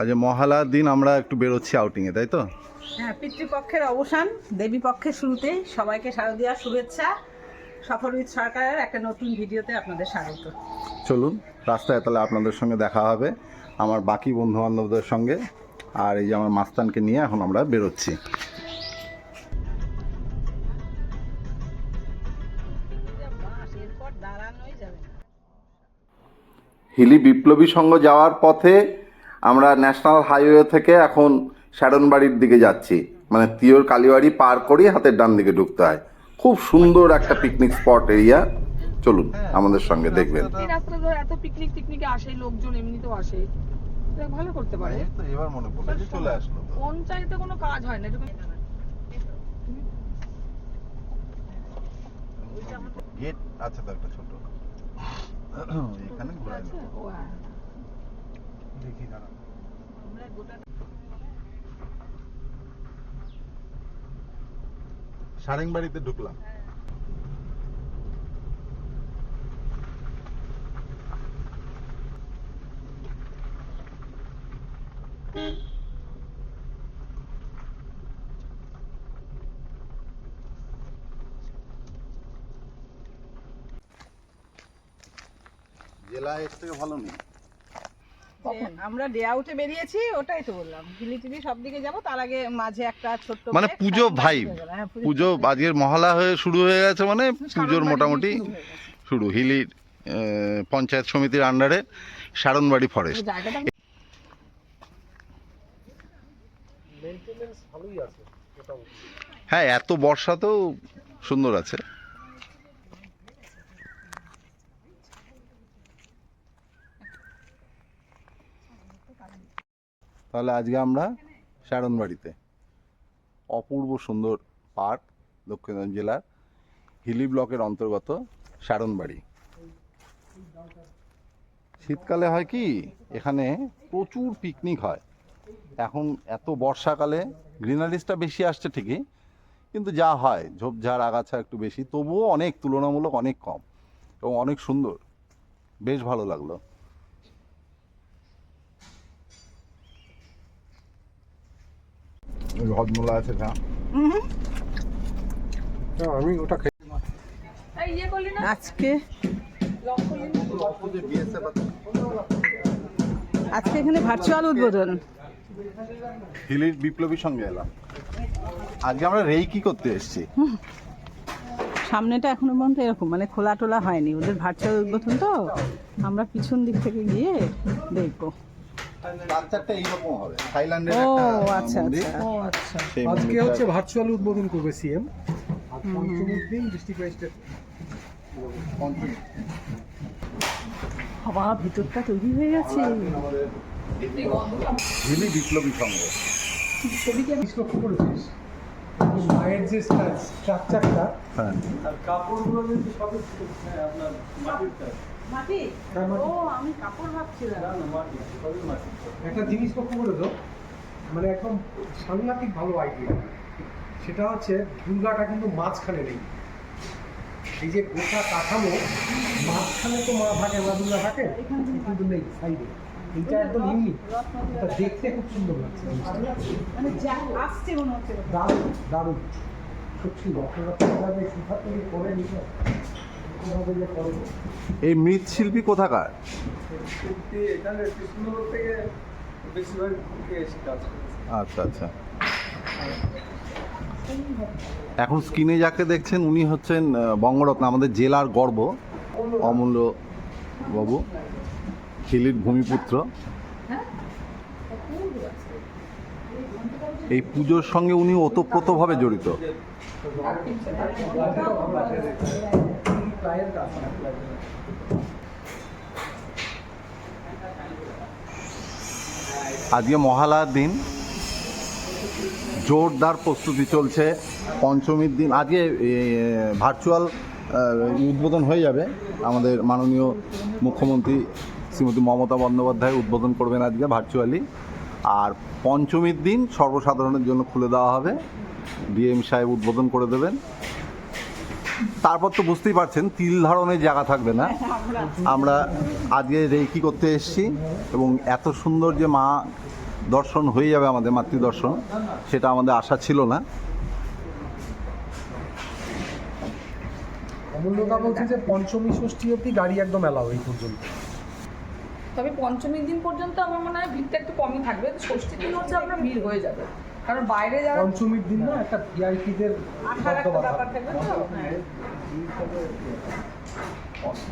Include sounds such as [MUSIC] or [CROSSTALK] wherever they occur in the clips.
আজ মহালার দিন আমরা একটু বেরোচ্ছি আউটিংয়ে তাই তো? হ্যাঁ পিতৃপক্ষের অবসান দেবী পক্ষের শুরুতে সবাইকে শারদীয়ার শুভেচ্ছা। সফরজিৎ সরকারের একটা নতুন ভিডিওতে আপনাদের স্বাগত। চলুন রাস্তায় তাহলে আপনাদের সঙ্গে দেখা হবে আমার বাকি বন্ধু বান্ধবদের সঙ্গে আর এই যে আমার মাস্তানকে নিয়ে এখন আমরা বেরোচ্ছি। হিলি বিপ্লবী সংঘ যাওয়ার পথে আমরা ন্যাশনাল হাইওয়ে থেকে এখন শ্যারনবাড়ির দিকে যাচ্ছি। মানে তিওর কালীবাড়ি পার করেই হাতের ডান দিকে ঢুকতে হয়। খুব সুন্দর একটা পিকনিক স্পট এরিয়া চলুন আমাদের সঙ্গে দেখবেন। এত পিকনিক টিকনিকে আসে লোকজন এমনিতেও আসে। ভালো করতে পারে। এবার মনে পড়ল যে চলে আসলো তো। পঞ্চায়েতে কোনো কাজ হয় না এটুকু গেট আছে তো একটা ছোট। এখানে? ও হ্যাঁ। দেখি দাঁড়া সারেংবাড়িতে ঢুকলাম। জেলা এর থেকে ভালো নেই। আমরা ডে আউটে বেরিয়েছি ওটাই তো বললাম। হিলি টিলি সব দিকে যাব তার আগে মাঝে একটা ছোট্ট মানে পুজো তারপর ভাইব হয়ে পুজো আজকের মহলা হয়ে শুরু হয়ে গেছে মানে পুজোর মোটামুটি শুরু হিলির পঞ্চায়েত সমিতির আন্ডারে সারণবাড়ি ফরেস্ট হ্যাঁ এত বর্ষাতেও সুন্দর আছে। তাহলে আজকে আমরা সারণবাড়িতে অপূর্ব সুন্দর পার্ক দক্ষিণবঙ্গ জেলার হিলি ব্লকের অন্তর্গত সারণবাড়ি শীতকালে হয় কি, এখানে প্রচুর পিকনিক হয়। এখন এত বর্ষাকালে গ্রিনারিসটা বেশি আসছে ঠিকই, কিন্তু যা হয়, ঝোপঝাড়, আগাছা একটু বেশি, তবুও অনেক তুলনামূলক অনেক কম এবং অনেক সুন্দর। বেশ ভালো লাগল। হজমোলা আছে না? আমি ওটা খেয়ে এই ইয়ে আজকে? আজকে এখানে ভার্চুয়াল উদ্বোধন। হিলির বিপ্লবী সঙ্গে এলাম। আজকে আমরা রেইকি করতে এসেছি। সামনেটা এখনও পর্যন্ত এরকম মানে খোলা টোলা হয়নি। ওদের ভার্চুয়াল উদ্বোধন তো। আমরা পিছন দিক থেকে গিয়ে দেখব। কালচারটা এইরকম হবে। থাইল্যান্ডের ও আচ্ছা মন্দির। আচ্ছা। ও আচ্ছা। সেই আজকে মন্দিরটা- হচ্ছে ভার্চুয়াল উদ্বোধন করবে সিএম। আর পঞ্চমীর দিন ডিস্ট্রিক্ট ম্যাজিস্ট্রেট। পঞ্চমী। বাবা ভিতরটা তৈরি হয়ে গেছে। হিলি বিপ্লবী সংঘ। জিনিস লক্ষ্য করেছিস মায়ের যে স্ট্রাকচারটা হ্যাঁ। মাটি হ্যাঁ, মাটি। ও আমি কাপড় ভাবছিলাম। একটা জিনিস লক্ষ্য করে তো মানে একদম সাংঘাতিক ভালো আইডিয়া সেটা হচ্ছে দুর্গাটা কিন্তু মাঝখানে নেই। এই যে গোটা কাঠামো মাঝখানে তো মা থাকে মা দুর্গা থাকে কিন্তু নেই সাইডে এটা একদম ইউনিক। এটা দেখতে খুব সুন্দর লাগছে মানে যা আসছে মনে হচ্ছে। দারুণ দারুণ। সত্যি আপনারা কীভাবে সুখা তৈরি করে নিতে এই মৃৎশিল্পী কোথাকার? আচ্ছা আচ্ছা। এখন স্ক্রিনে যাকে দেখছেন উনি হচ্ছেন বঙ্গরত্ন আমাদের জেলার গর্ব অমূল্য বাবু হিলির ভূমিপুত্র। এই পুজোর সঙ্গে উনি ওতপ্রোতভাবে জড়িত। প্লায়ের কাজ আজকে মহালয়ার দিন। জোরদার প্রস্তুতি চলছে পঞ্চমীর দিন। আজকে ভার্চুয়াল উদ্বোধন হয়ে যাবে। আমাদের মাননীয় মুখ্যমন্ত্রী শ্রীমতী মমতা বন্দ্যোপাধ্যায় উদ্বোধন করবেন আজকে ভার্চুয়ালি আর পঞ্চমীর দিন সর্বসাধারণের জন্য খুলে দেওয়া হবে। ডিএম সাহেব উদ্বোধন করে দেবেন। তারপর তো বুঝতেই পারছেন তিল ধারণের জায়গা থাকবে না। আমরা আজকে রেকি করতে এসেছি এবং এত সুন্দর যে মা দর্শন হয়ে যাবে আমাদের মাতৃদর্শন সেটা আমাদের আশা ছিল না। বলছে যে পঞ্চমী ষষ্ঠী অব্দি গাড়ি একদম এলাও এই পর্যন্ত। তবে পঞ্চমীর দিন পর্যন্ত আমার মনে হয় ভিড়টা একটু কমই থাকবে ষষ্ঠীর দিন হচ্ছে আপনার ভিড় হয়ে যাবে। কারণ বাইরে যারা পঞ্চমীর দিন না একটা ভিআইপিদের আসার একটা ব্যাপার থাকবে তো হ্যাঁ।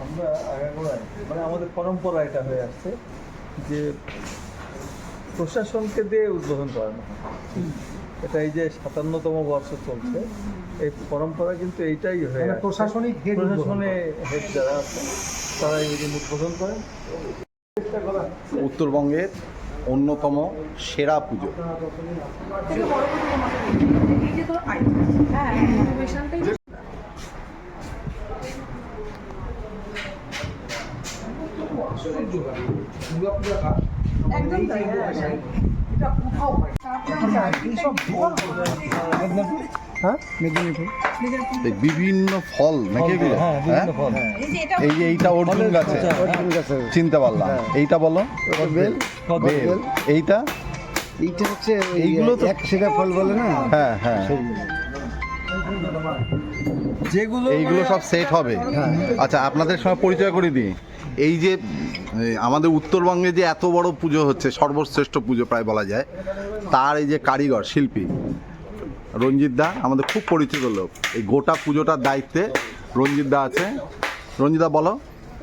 আমরা আগাগোড়ায় মানে আমাদের পরম্পরা এটা হয়ে আসছে যে প্রশাসনকে দিয়ে উদ্বোধন করানো হয়। এটা এই যে সাতান্নতম বর্ষ চলছে এই পরম্পরা কিন্তু এইটাই হয়ে মানে প্রশাসনিক প্রশাসনে হেড যারা আছে তারা এই দিন উদ্বোধন করেন উত্তরবঙ্গের অন্যতম সেরা পুজো। একদম তাই হ্যাঁ, হ্যাঁ। এটা কোথাও হ্যাঁ? মেদিনীপুর। এই বিভিন্ন ফল নাকি এগুলো? হ্যাঁ বিভিন্ন হ্যাঁ? ফল। এই যে এইটা অর্জুন গাছে। চিনতে পারলাম। এইটা বলো। বেল বেল এইটা? এইটা হচ্ছে এইগুলো তো- এক সেরা ফল বলে না? হ্যাঁ হ্যাঁ। যেগুলো এইগুলো সব সেট হবে। আচ্ছা আপনাদের সঙ্গে পরিচয় করে দিই। এই যে আমাদের উত্তরবঙ্গে যে এত বড় পুজো হচ্ছে সর্বশ্রেষ্ঠ পুজো প্রায় বলা যায় তার এই যে কারিগর শিল্পী। রঞ্জিত দা আমাদের খুব পরিচিত লোক। এই গোটা পুজোটার দায়িত্বে রঞ্জিত দা আছে। রঞ্জিত দা বলো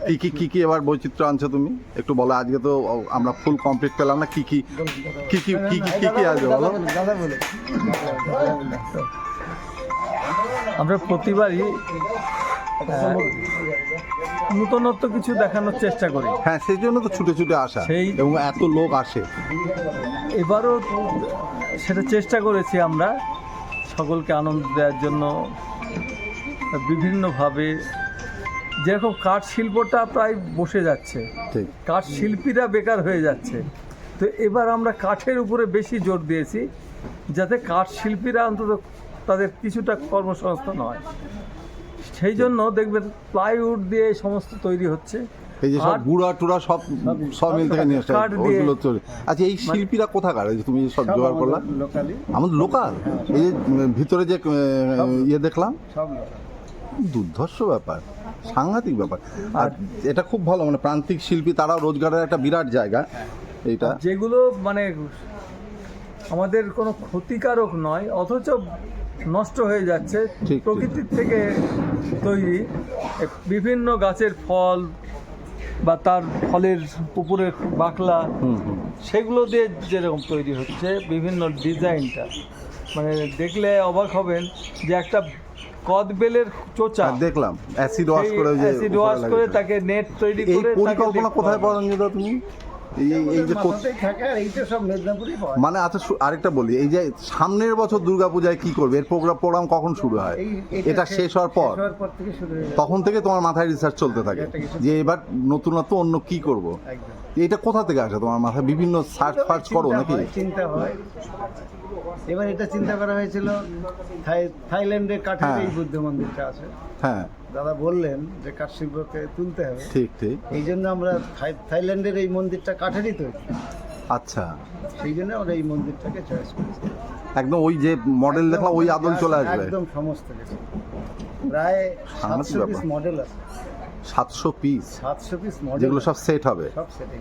কি কি কি কি এবার বৈচিত্র্য আনছো তুমি? একটু বলো আজকে তো আমরা ফুল কমপ্লিট পেলাম না কি কি কি কি কি কি কি কি আসবে বলো? আমরা প্রতিবারই নূতনত্ব কিছু দেখানোর চেষ্টা করি। হ্যাঁ সেই জন্য তো ছুটে ছুটে আসা সেই- এবং এত লোক আসে। এবারও সেটা চেষ্টা করেছি আমরা। সকলকে আনন্দ দেওয়ার জন্য বিভিন্নভাবে যেরকম কাঠ শিল্পটা প্রায় বসে যাচ্ছে কাঠ শিল্পীরা বেকার হয়ে যাচ্ছে। তো এবার আমরা কাঠের উপরে বেশি জোর দিয়েছি যাতে কাঠ শিল্পীরা অন্তত তাদের কিছুটা কর্মসংস্থান হয়। সেই জন্য দেখবেন প্লাইউড দিয়ে এই সমস্ত তৈরি হচ্ছে। এই যে সব গুড়া টুড়া সব সব মিল থেকে নিয়ে আসে। চলে। আচ্ছা এই শিল্পীরা কোথাকার? এই যে তুমি সব জোগাড় করলা। আমাদের লোকাল এই যে ভিতরে যে ইয়ে দেখলাম? সব দুর্ধর্ষ ব্যাপার সাংঘাতিক ব্যাপার। আর এটা খুব ভালো মানে প্রান্তিক শিল্পী তারাও রোজগারের একটা বিরাট জায়গা এইটা। যেগুলো মানে আমাদের কোনো ক্ষতিকারক নয় অথচ নষ্ট হয়ে যাচ্ছে। প্রকৃতির থেকে তৈরি। বিভিন্ন গাছের ফল বা তার ফলের উপরে বাকলা সেগুলো দিয়ে যেরকম তৈরি হচ্ছে বিভিন্ন ডিজাইনটা। মানে দেখলে অবাক হবেন যে একটা কদবেলের চোচা দেখলাম। অ্যাসিড ওয়াশ করে অ্যাসিড ওয়াশ করে তাকে নেট তৈরি করে পরিকল্পনা কোথায়। পাওয়া তুমি? এই যে। মানে আচ্ছা আরেকটা বলি এই যে সামনের বছর দুর্গাপূজায় কি করবে? এর প্রোগ্রাম প্রোগ্রাম কখন শুরু হয়? এটা শেষ হওয়ার পর? তখন থেকে তোমার মাথায় রিসার্চ চলতে থাকে যে এবার নতুনত্ব অন্য কি করব? এটা কোথা থেকে আসে তোমার মাথায়? বিভিন্ন সার্চ ফার্চ করো নাকি? চিন্তা হয়। এবার এটা চিন্তা করা হয়েছিল থাই- থাইল্যান্ডের কাঠের হ্যাঁ। এই বুদ্ধ মন্দিরটা আছে। হ্যাঁ। দাদা বললেন যে কাঠ শিল্পকে তুলতে হবে। ঠিক ঠিক। এই জন্য আমরা থাইল্যান্ডের এই মন্দিরটা কাঠেরই তৈরি। আচ্ছা। সেই জন্য আমরা এই মন্দিরটাকে চয়েস করেছি। একদম ওই যে মডেল দেখলাম ওই আদল চলে আসবে। একদম সমস্ত কিছু। প্রায় সাতশো পিস মডেল আছে। সাতশো পিস সাতশো পিস মডেল যেগুলো সব সেট হবে। সব সেটিং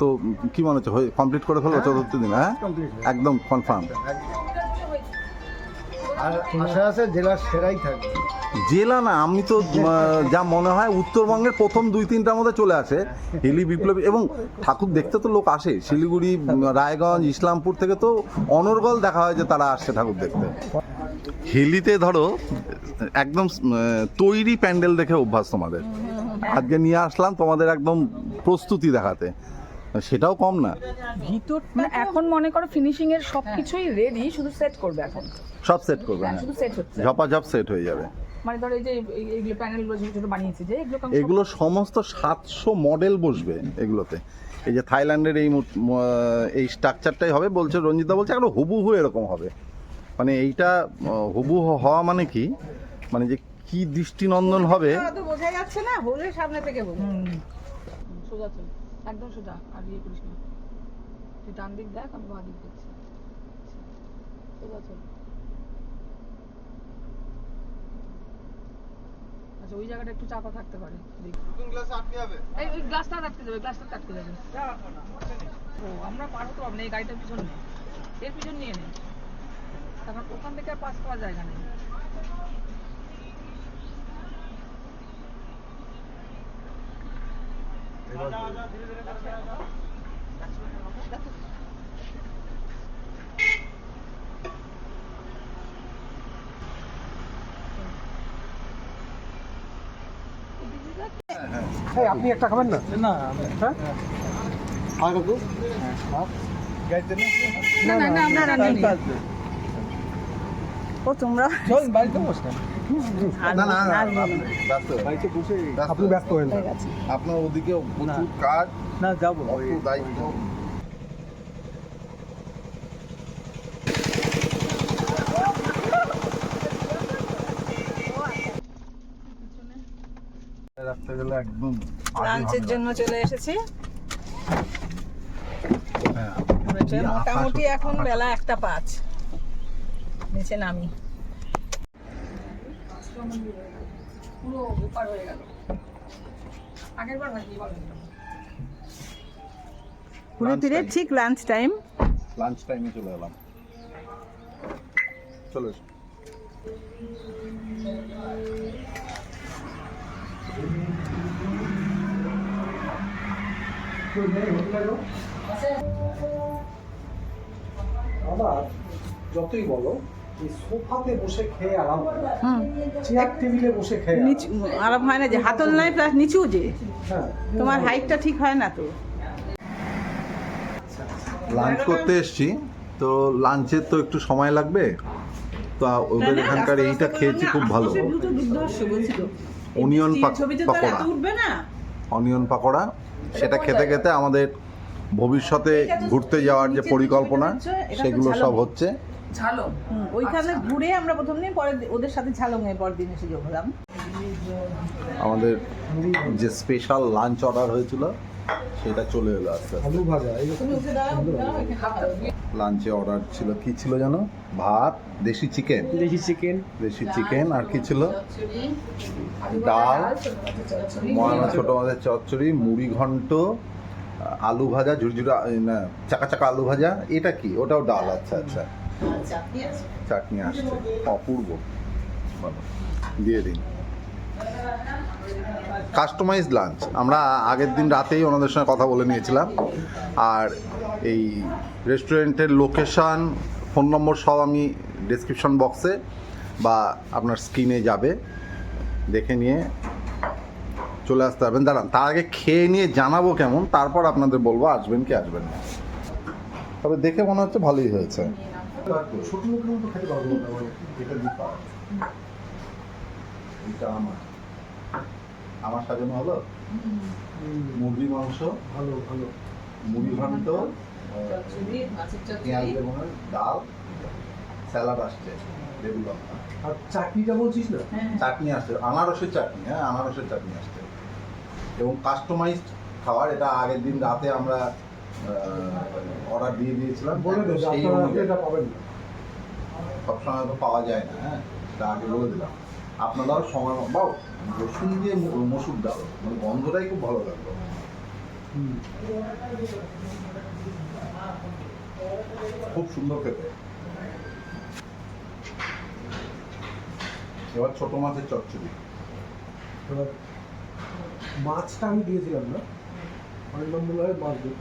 তো কি মনে হচ্ছে? কমপ্লিট করে ফেলব চতুর্থ দিন হ্যাঁ? একদম কনফার্ম আর আশা আছে জেলার সেরাই থাকবে। জেলা না আমি তো যা মনে হয় উত্তরবঙ্গের প্রথম দুই তিনটার মধ্যে চলে আসে। হিলি বিপ্লবী এবং ঠাকুর দেখতে তো লোক আসে। শিলিগুড়ি রায়গঞ্জ ইসলামপুর থেকে তো অনর্গল দেখা হয় যে তারা আসছে ঠাকুর দেখতে। হিলিতে ধরো একদম তৈরি প্যান্ডেল দেখে অভ্যাস তোমাদের। আজকে নিয়ে আসলাম তোমাদের একদম প্রস্তুতি দেখাতে। সেটাও কম না। ভিতর মানে এখন মনে করো ফিনিশিং এর সবকিছুই রেডি শুধু সেট করবে এখন। সব সেট করবে হ্যাঁ হ্যাঁ। শুধু সেট হচ্ছে। ঝপাঝপ সেট হয়ে যাবে। মানে ধরো এই যে এই- এইগুলো প্যানেলগুলো ছোট ছোট বানিয়েছে যে এগুলো এগুলো সমস্ত সাতশো মডেল বসবে এগুলোতে। এই যে থাইল্যান্ডের এই এই স্ট্রাকচারটাই হবে বলছে রঞ্জিতা বলছে একটা হুবহু এরকম হবে। মানে এইটা হুবু হওয়া মানে কি? মানে যে কি দৃষ্টিনন্দন হবে? তো বোঝা যাচ্ছে না হলে সামনে থেকে বোঝা হুম। সোজা চল একদম সোজা আর ইয়ে করিস না। তুই ডান দিক দেখ আমি বাঁ দিক দেখছি। সোজা চল। আচ্ছা ওই জায়গাটা একটু চাপা থাকতে পারে এই ওই গ্লাসটা আটকে যাবে গ্লাসটা আটকে যাবে। ও আমরা পার হতে পারব না এই গাড়িটার পিছন নেই এর পিছন নিয়ে নেই কারণ ওখান থেকে আর পাস করার জায়গা নেই। হ্যাঁ আপনি একটা খাবেন না? না হ্যাঁ? আর কাকু? না না না আমরা নেই। ও তোমরা। চল বাড়িতে বসে না। না না ব্যস্ত বাড়িতে বসে ব্যস্ত। আপনি ব্যস্ত না আপনার ওদিকে প্রচুর কাজ। না যাব। দায়িত্ব। রাখতে গেলে একদম আগে লাঞ্চের জন্য চলে এসেছি। হ্যাঁ। মোটামুটি এখন বেলা একটা পাঁচ। নিচে নামি। পুরো ওপার হয়ে গেল। আগের বার. ঠিক লাঞ্চ টাইম লাঞ্চ টাইমে চলে এলাম। চলে আবার যতই বলো সোফাতে বসে খেয়ে আরাম চেয়ার টেবিলে বসে খেয়ে নিচু আরাম হয় না যে হাতল নাই প্লাস নিচু যে? হ্যাঁ। তোমার হাইটটা ঠিক হয় না তো? লাঞ্চ করতে এসছি। তো লাঞ্চের তো একটু সময় লাগবে। তো ওদের এখানকার এইটা খেয়েছি খুব ভালো। অনিয়ন পাক- পাকোড়া। অনিয়ন পাকোড়া। সেটা খেতে খেতে আমাদের ভবিষ্যতে ঘুরতে যাওয়ার যে পরিকল্পনা সেগুলো সব হচ্ছে। ঝালো ওইখানে ঘুরে আমরা প্রথম দিন পরে ওদের সাথে ঝালংয়ে পর দিন এসে যোগ হলাম আমাদের যে স্পেশাল লাঞ্চ অর্ডার হয়েছিল সেটা চলে এলো আস্তে আলু ভাজা। লাঞ্চে অর্ডার ছিল কি ছিল জানো? ভাত দেশি চিকেন দেশি চিকেন দেশি চিকেন আর কি ছিল? ডাল ময়না ছোট মাছের চচ্চড়ি মুড়ি ঘন্ট আলু ভাজা ঝুরঝুরা না চাকা চাকা আলু ভাজা। এটা কি? ওটাও ডাল আচ্ছা আচ্ছা। চাটনি আসছে। অপূর্ব। দিয়ে দিন। কাস্টমাইজ লাঞ্চ আমরা আগের দিন রাতেই ওনাদের সঙ্গে কথা বলে নিয়েছিলাম। আর এই রেস্টুরেন্টের লোকেশান ফোন নম্বর সব আমি ডিসক্রিপশন বক্সে বা আপনার স্ক্রিনে যাবে। দেখে নিয়ে চলে আসতে পারবেন। দাঁড়ান, তার আগে খেয়ে নিয়ে জানাব কেমন, তারপর আপনাদের বলব আসবেন কি আসবেন না। তবে দেখে মনে হচ্ছে ভালোই হয়েছে। ছোট লোকের মতো খেতে পারব না এটা দিতে হবে। এটা আমার। আমার সাজানো হলো? মুরগি মাংস ভালো ভালো। মুড়ি ঘন্ট পেঁয়াজ বেগুনের ডাল স্যালাড আসছে লেবু লঙ্কা। আর চাটনিটা বলছিস না? চাটনি আসছে আনারসের চাটনি হ্যাঁ আনারসের চাটনি আসছে। এবং কাস্টমাইজড খাবার এটা আগের দিন রাতে আমরা অর্ডার দিয়ে দিয়েছিলাম। বলে সেই এটা পাবেন সবসময় তো পাওয়া যায় না হ্যাঁ? এটা আগে বলে দিলাম। আপনারাও সময় বাও রসুন দিয়ে মসুর ডাল মানে গন্ধটাই খুব ভালো লাগল। খুব সুন্দর খেতে। এবার ছোট মাছের চচ্চড়ি। এবার মাছটা আমি দিয়েছিলাম না। অনেক নাম হয় মাছ দিই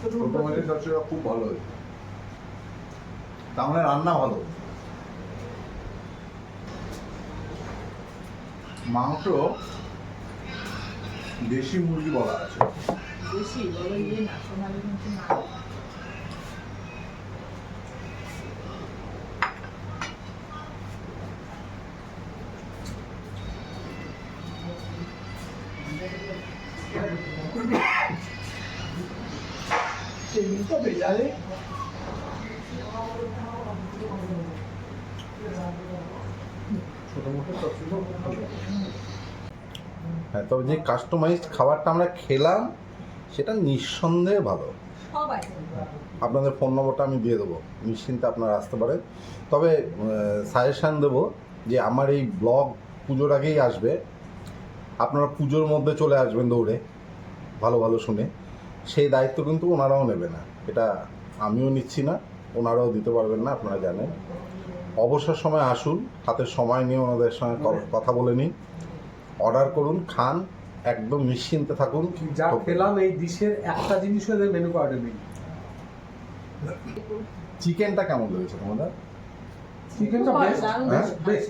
ছোট মাছের চচ্চড়িটা খুব ভালো হয়েছে। তার মানে রান্না ভালো। মাংস দেশি মুরগি বলা আছে। বেশি বলো [LAUGHS] খুব ভালো হ্যাঁ তবে যে কাস্টমাইজড খাবারটা আমরা খেলাম সেটা নিঃসন্দেহে ভালো। আপনাদের ফোন নম্বরটা আমি দিয়ে দেবো। নিশ্চিন্তে আপনারা আসতে পারেন। তবে সাজেশান দেবো যে আমার এই ব্লগ পুজোর আগেই আসবে। আপনারা পুজোর মধ্যে চলে আসবেন দৌড়ে ভালো ভালো শুনে। সেই দায়িত্ব কিন্তু ওনারাও নেবে না। এটা আমিও নিচ্ছি না ওনারাও দিতে পারবেন না আপনারা জানেন। অবসর সময় আসুন হাতে সময় নিয়ে ওনাদের সঙ্গে ক- কথা বলে নিন। অর্ডার করুন খান একদম নিশ্চিন্তে থাকুন। যা খেলাম এই ডিশের একটা এদের মেনু কার্ডে নেই। চিকেনটা কেমন লেগেছে তোমাদের? চিকেনটা বেস্ট হ্যাঁ? বেস্ট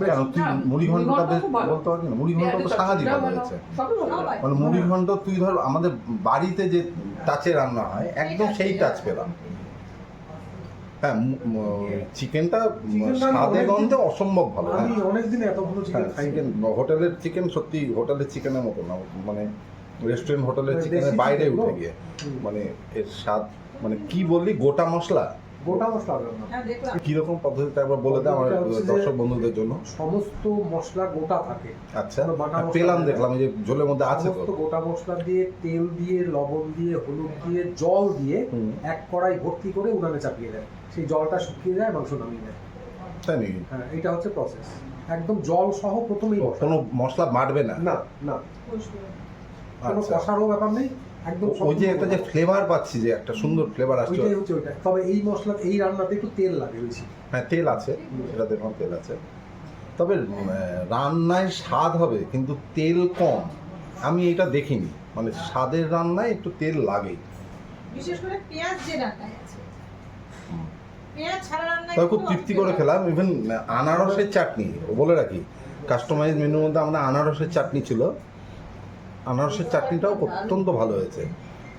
কেন তুই মুড়ি ঘন্টটা বেশ ঘন্ট বলতে পারবি না মুড়ি ঘন্ট তো সাহায্য ভালো হয়েছে মানে মুড়ি ঘন্ট তুই ধর আমাদের বাড়িতে যে টাচে রান্না হয় একদম সেই টাচ পেলাম। হ্যাঁ চিকেনটা স্বাদে গন্ধে অসম্ভব ভালো। হ্যাঁ। আমি অনেকদিন এত ভালো চিকেন হ্যাঁ, চিকেন হোটেলের চিকেন সত্যি হোটেলের চিকেনের মতো না। মানে রেস্টুরেন্ট হোটেলের মানে চিকেনের বাইরে উঠে গিয়ে। মানে এর স্বাদ মানে কি বললি গোটা মশলা? গোটা মশলা হ্যাঁ কীরকম পদ্ধতিতে একবার বলে দে আমার দর্শক বন্ধুদের জন্য। সমস্ত মশলা গোটা থাকে। আচ্ছা বাটা হ্যাঁ, পেলাম দেখলাম যে ঝোলের মধ্যে আছে তো। গোটা মশলা দিয়ে তেল দিয়ে লবণ দিয়ে হলুদ দিয়ে জল দিয়ে এক কড়াই ভর্তি করে উনানে চাপিয়ে দেয়। সেই জলটা শুকিয়ে যায় মাংস নামিয়ে দেয়। তাই নাকি? হ্যাঁ এটা হচ্ছে প্রসেস একদম জল সহ প্রথমেই কোনো মশলা বাটবে না? না না। কোনো আচ্ছা। কষারও ব্যাপার নেই। একদম ওই যে একটা যে ফ্লেভার পাচ্ছি যে একটা সুন্দর ফ্লেভার আসছে ওইটাই হচ্ছে ওইটা। তবে এই মশলা এই রান্নাতে একটু তেল লাগে বেশি। হ্যাঁ তেল আছে সেটা দেখলাম তেল আছে। তবে রান্নায় স্বাদ হবে কিন্তু তেল কম। আমি এটা দেখিনি। মানে স্বাদের রান্নায় একটু তেল লাগে। বিশেষ করে পেঁয়াজ যে রান্নায় আছে। পেঁয়াজ ছাড়া রান্নায় তবে খুব তৃপ্তি করে খেলাম। ইভেন আনারসের চাটনি ও বলে রাখি কাস্টমাইজ মেনুর মধ্যে আমাদের আনারসের চাটনি ছিল। আনারসের চাটনিটাও অত্যন্ত ভালো হয়েছে।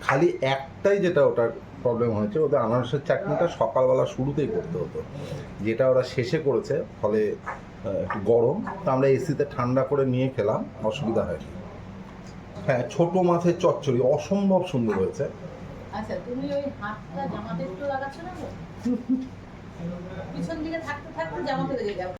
খালি একটাই যেটা ওটার প্রবলেম হয়েছে, ওদের আনারসের চাটনিটা সকালবেলা শুরুতেই করতে হতো। যেটা ওরা শেষে করেছে, ফলে একটু গরম। তো আমরা এসিতে ঠান্ডা করে নিয়ে খেলাম, অসুবিধা হয়নি। হ্যাঁ ছোট মাছের চচ্চড়ি অসম্ভব সুন্দর হয়েছে। আচ্ছা তুমি ওই হাতটা জামাতে একটু লাগাচ্ছ না পিছন দিকে থাকতে থাকতে জামাতে লেগে যাবে